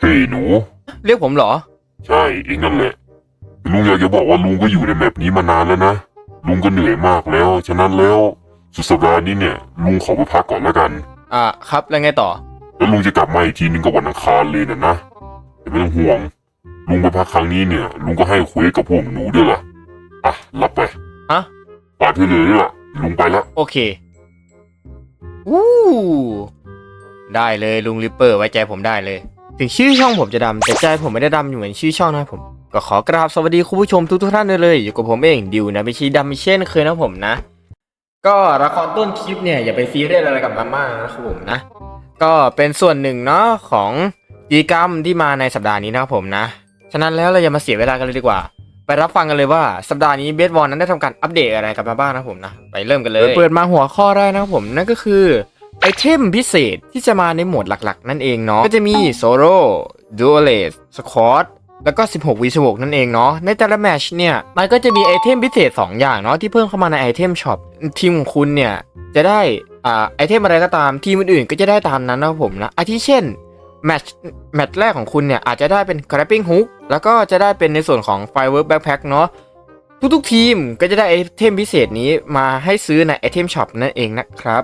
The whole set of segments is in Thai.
เฮ้ยหนู เรียกผมเหรอ ใช่เองนั่นแหละลุงอยากจะบอกว่าลุงก็อยู่ในแมปนี้มานานแล้วนะ ลุงก็เหนื่อยมากแล้ว ฉะนั้นแล้วสุดสัปดาห์นี้เนี่ย ลุงขอไปพักก่อนแล้วกัน อ่าครับแล้วไงต่อ แล้วลุงจะกลับมาอีกทีนึงก็วันอังคารเลยนะนะแต่ไม่ต้องห่วง ลุงไปพักครั้งนี้เนี่ย ลุงก็ให้คุยกับพวกหนูด้วยล่ะ อะ รับไปฮะ ปาดเธอเลยล่ะ ลุงไปละโอเควู้ได้เลยลุงริปเปอร์ไว้ใจผมได้เลย ถึงชื่อช่องผมจะดำแต่ใจผมไม่ได้ดำอยู่เหมือนชื่อช่องนะครับผมก็ขอกราบสวัสดีคุณผู้ชมทุกๆท่านด้วยเลยอยู่กับผมเองดิวนะไม่ใช่ดำไม่เช่นเคยนะผมนะ ก็ละครต้นคลิปเนี่ยอย่าไปซีเรียสอะไรกับมันมากนะครับผมนะ ก็เป็นส่วนหนึ่งเนาะของกิจกรรมที่มาในสัปดาห์นี้นะครับผมนะ ฉะนั้นแล้วเราอย่ามาเสียเวลากันเลยดีกว่า ไปรับฟังกันเลยว่าสัปดาห์นี้เบสบอลนั้นได้ทำการอัปเดตอะไรกันมาบ้างนะผมนะไปเริ่มกันเลย เปิดมาหัวข้อแรกนะครับผมนั่นก็คือ เทมพิเศษที่จะมาในโหมดหลักๆ นั่นเองเนาะก็จะมีโซโล่ดูเลสสคอตแล้วก็ 16วี16 นั่นเองเนาะ ในแต่ละแมชเนี่ย มันก็จะมีไอเทมพิเศษ 2 อย่างเนาะที่เพิ่มเข้ามาในไอเทมช็อปทีมของคุณเนี่ย จะได้อ่าไอเทมอะไรก็ตามทีมอื่นๆก็จะได้ตามนั้นนะผมนะอาทิเช่นแมตช์แมตช์แรกของคุณเนี่ย อาจจะได้เป็น grappling hook แล้วก็จะได้เป็นในส่วนของ firework backpack เนาะทุกๆทีมก็จะได้ไอเทมพิเศษนี้มาให้ซื้อในไอเทมช็อปนั่นเองนะครับ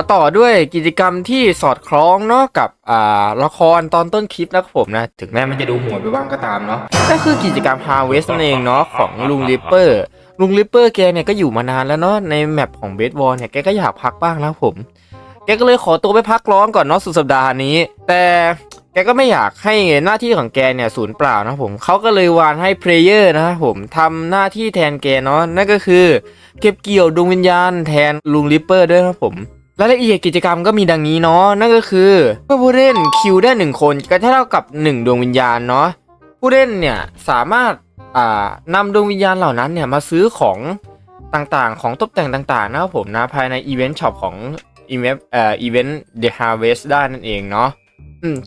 มาต่อด้วยกิจกรรมที่สอดคล้องเนาะกับอ่าละครตอนต้นคลิปนะครับผมนะ ถึงแม้มันจะดูโหัวไปบ้างก็ตามเนาะก็คือกิจกรรม Harvest นั่นเองเนาะของลุงริปเปอร์ลุงริปเปอร์แกเนี่ยก็อยู่มานานแล้วเนาะในแมปของเบสบอลเนี่ยแกก็อยากพักบ้างแล้วผมแกก็เลยขอตัวไปพักร้อนก่อนเนาะสุดสัปดาห์นี้ แต่แกก็ไม่อยากให้หน้าที่ของแกเนี่ยสูญเปล่านะผมเขาก็เลยวานให้เพลเยอร์นะครับผมทำหน้าที่แทนแกเนาะนั่นก็คือ เก็บเกี่ยวดวงวิญญาณแทนลุงริปเปอร์ด้วยนะครับผม รายละเอียดกิจกรรมก็มีดังนี้เนาะนั่นก็คือเมื่อผู้เล่นคิวได้หนึ่งคนก็เท่ากับหนึ่งดวงวิญญาณเนาะผู้เล่นเนี่ยสามารถอ่านำดวงวิญญาณเหล่านั้นเนี่ยมาซื้อของต่างๆ ของตกแต่งต่างๆนะครับผมนะภายในอีเวนต์ช็อปของอีเวนต์เอ่ออีเวนต์ The Harvest ได้นั่นเองเนาะ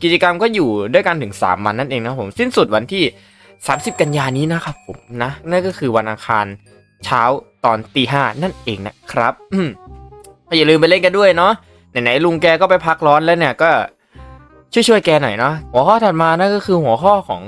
กิจกรรมก็อยู่ด้วยกันถึง 3 วันนั่นเองนะผมสิ้นสุดวันที่ 30 กันยานี้นะครับผมนะนั่นก็คือวันอังคารเช้าตอนตีห้านั่นเองนะครับ ก็อย่าลืมไปเล่นกันด้วยเนาะไหนๆลุงแกก็ไปพักร้อนแล้วเนี่ยก็ช่วยช่วยๆแกหน่อยเนาะหัวข้อถัดมานั่นก็คือหัวข้อของ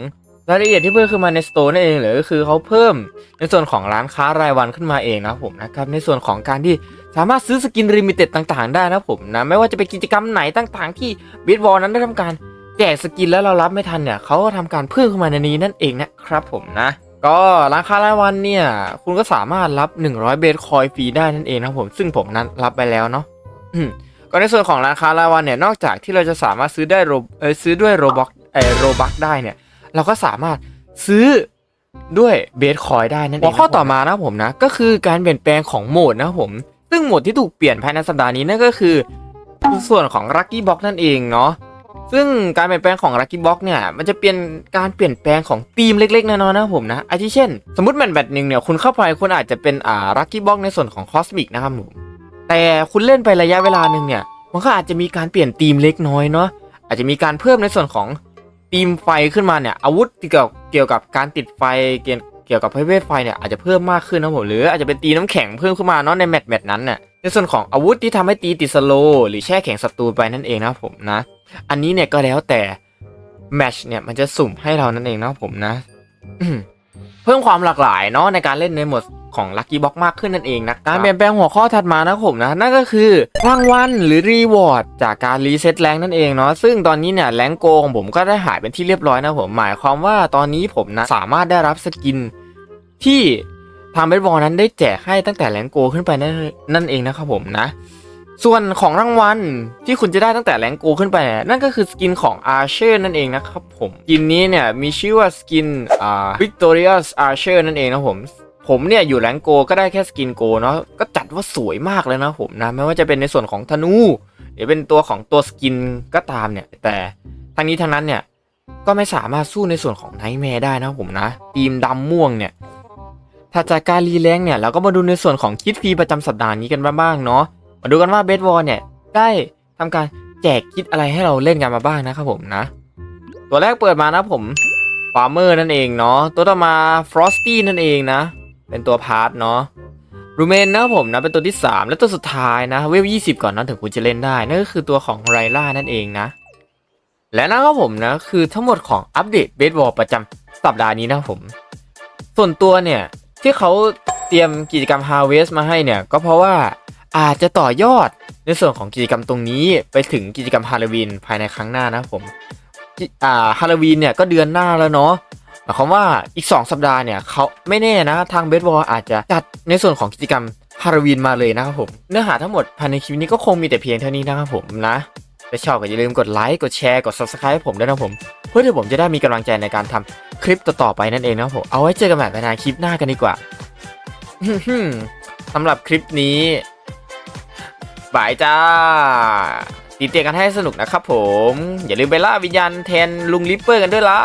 รายละเอียดที่เพิ่มขึ้นมาในสโตร์นั่นเองหรือก็คือเขาเพิ่มในส่วนของร้านค้ารายวันขึ้นมาเองนะผมนะครับในส่วนของการที่สามารถซื้อสกินลิมิเต็ดต่างๆ ได้นะผมนะไม่ว่าจะเป็นกิจกรรมไหนต่างๆ ที่บิทวอลนั้นได้ทำการแจกสกินแล้วเรารับไม่ทันเนี่ยเขาก็ทำการเพิ่มขึ้นมาในนี้นั่นเองนะครับผมนะ ก็ร้านค้ารายวันเนี่ย คุณก็สามารถรับ 100 เบสคอยฟรีได้นั่นเองนะผมซึ่งผมนั้นรับไปแล้วเนาะก็ในส่วนของร้านค้ารายวันเนี่ยนอกจากที่เราจะสามารถซื้อได้โรเออซื้อด้วยโรบ็อกเออโรบักได้เนี่ย เราก็สามารถซื้อด้วยเบสคอยได้นั่นเองหัวข้อต่อมานะผมนะ ก็คือการเปลี่ยนแปลงของโหมดนะผม ซึ่งโหมดที่ถูกเปลี่ยนภายในสัปดาห์นี้นั่นก็คือ ส่วนของ Lucky Box นั่นเองเนาะ ซึ่งการเปลี่ยนแปลงของ Lucky Box เนี่ยมันจะเปลี่ยนการเปลี่ยนแปลงของธีมเล็กๆน้อยๆนะผมนะอาทิเช่น สมมติแมตช์แบตหนึ่งเนี่ยคุณเข้าไปคุณอาจจะเป็นอ่า Lucky Box ในส่วนของ Cosmic นะครับผมแต่คุณเล่นไประยะเวลาหนึ่งเนี่ยมันก็อาจจะมีการเปลี่ยนธีมเล็กน้อยเนาะอาจจะมีการเพิ่มในส่วนของธีมไฟขึ้นมาเนี่ยอาวุธเกี่ยวเกี่ยวกับการติดไฟเกี่ยวกับประเภทไฟเนี่ยอาจจะเพิ่มมากขึ้นนะผมหรืออาจจะเป็นตีน้ำแข็งเพิ่มขึ้นมาเนาะในแมตช์แมตช์นั้นเนี่ย ในส่วนของอาวุธที่ทำให้ตีติดสโลว์หรือแช่แข็งศัตรูไปนั่นเองนะครับผมนะ อันนี้เนี่ยก็แล้วแต่แมตช์เนี่ยมันจะสุ่มให้เรานั่นเองนะครับผมนะอืมเพิ่มความหลากหลายเนาะในการเล่นในโหมดของ Lucky Box มากขึ้นนั่นเองนะการเปลี่ยนแปลงหัวข้อถัดมานะครับผมนะนั่นก็คือรางวัลหรือรีวอร์ดจากการรีเซ็ตแรงนั่นเองเนาะซึ่งตอนนี้เนี่ยแรงโกของผมก็ได้หายเป็นที่เรียบร้อยนะผมหมายความว่าตอนนี้ผมนะสามารถได้รับสกินที่ ทางเบสบอลนั้นได้แจกให้ตั้งแต่แรงโกขึ้นไปนั่นนั่นเองนะครับผมนะ ส่วนของรางวัลที่คุณจะได้ตั้งแต่แรงโกขึ้นไป นั่นก็คือสกินของอาร์เชอร์นั่นเองนะครับผมสกินนี้เนี่ยมีชื่อว่าสกินอ่า Victorious Archer นั่นเองนะผมผมเนี่ยอยู่แรงโกก็ได้แค่สกินโกเนาะก็จัดว่าสวยมากเลยนะผมนะไม่ว่าจะเป็นในส่วนของธนูหรือเป็นตัวของตัวสกินก็ตามเนี่ย แต่ทั้งนี้ทั้งนั้นเนี่ยก็ไม่สามารถสู้ในส่วนของไนท์แมร์ได้นะผมนะทีมดำม่วงเนี่ย ถ้าจากการรีแรงเนี่ยเราก็มาดูในส่วนของคิดฟรีประจำสัปดาห์นี้กันบ้างเนาะมาดูกันว่าเบสบอลเนี่ยได้ทำการแจกคิดอะไรให้เราเล่นกันมาบ้างนะครับผมนะ ตัวแรกเปิดมานะผมฟาร์เมอร์นั่นเองเนาะตัวต่อมาฟรอสตี้นั่นเองนะ เป็นตัวพาร์ทเนาะรูเมนนะผมนะเป็นตัวที่ 3 และตัวสุดท้ายนะ เวล20ก่อนนะถึงคุณจะเล่นได้นั่นก็คือตัวของไรล่านั่นเองนะ และนะครับผมนะคือทั้งหมดของอัปเดตเบสบอลประจำสัปดาห์นี้นะผม ส่วนตัวเนี่ย ที่เขาเตรียมกิจกรรม Harvest มาให้เนี่ย ก็เพราะว่าอาจจะต่อยอดในส่วนของกิจกรรมตรงนี้ไปถึงกิจกรรมฮาโลวีนภายในครั้งหน้านะผมอ่าฮาโลวีนเนี่ยก็เดือนหน้าแล้วเนาะหมายความว่าอีก 2 สัปดาห์เนี่ยเขาไม่แน่นะทางเบสบอลอาจจะจัดในส่วนของกิจกรรมฮาโลวีนมาเลยนะครับผมเนื้อหาทั้งหมดภายในคลิปนี้ก็คงมีแต่เพียงเท่านี้นะครับผมนะถ้าชอบก็อย่าลืมกดไลค์กดแชร์กด subscribe ให้ผมด้วยนะผม เพื่อที่ผมจะได้มีกำลังใจในการทำ คลิปต่อๆไปนั่นเองนะผมเอาไว้เจอกันใหม่ในคลิปหน้ากันดีกว่าสำหรับคลิปนี้บายจ้าตีเตียงกันให้สนุกนะครับผม อย่าลืมไปล่าวิญญาณแทนลุงลิปเปอร์กันด้วยล่ะ